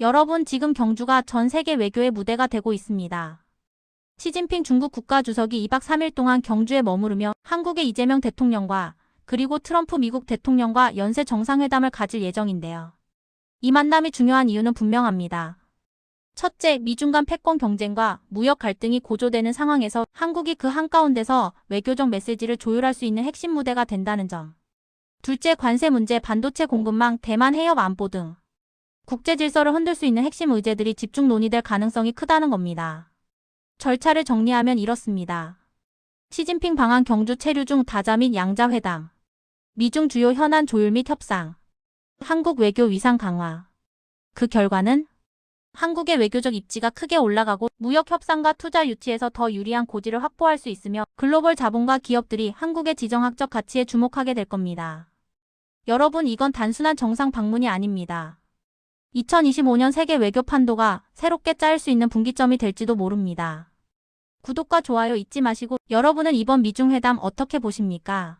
여러분 지금 경주가 전 세계 외교의 무대가 되고 있습니다. 시진핑 중국 국가주석이 2박 3일 동안 경주에 머무르며 한국의 이재명 대통령과 그리고 트럼프 미국 대통령과 연쇄 정상회담을 가질 예정인데요. 이 만남이 중요한 이유는 분명합니다. 첫째, 미중 간 패권 경쟁과 무역 갈등이 고조되는 상황에서 한국이 그 한가운데서 외교적 메시지를 조율할 수 있는 핵심 무대가 된다는 점. 둘째, 관세 문제, 반도체 공급망, 대만 해협 안보 등 국제 질서를 흔들 수 있는 핵심 의제들이 집중 논의될 가능성이 크다는 겁니다. 절차를 정리하면 이렇습니다. 시진핑 방한 경주 체류 중 다자 및 양자 회담. 미중 주요 현안 조율 및 협상. 한국 외교 위상 강화. 그 결과는 한국의 외교적 입지가 크게 올라가고 무역 협상과 투자 유치에서 더 유리한 고지를 확보할 수 있으며 글로벌 자본과 기업들이 한국의 지정학적 가치에 주목하게 될 겁니다. 여러분 이건 단순한 정상 방문이 아닙니다. 2025년 세계 외교 판도가 새롭게 짜일 수 있는 분기점이 될지도 모릅니다. 구독과 좋아요 잊지 마시고 여러분은 이번 미중 회담 어떻게 보십니까?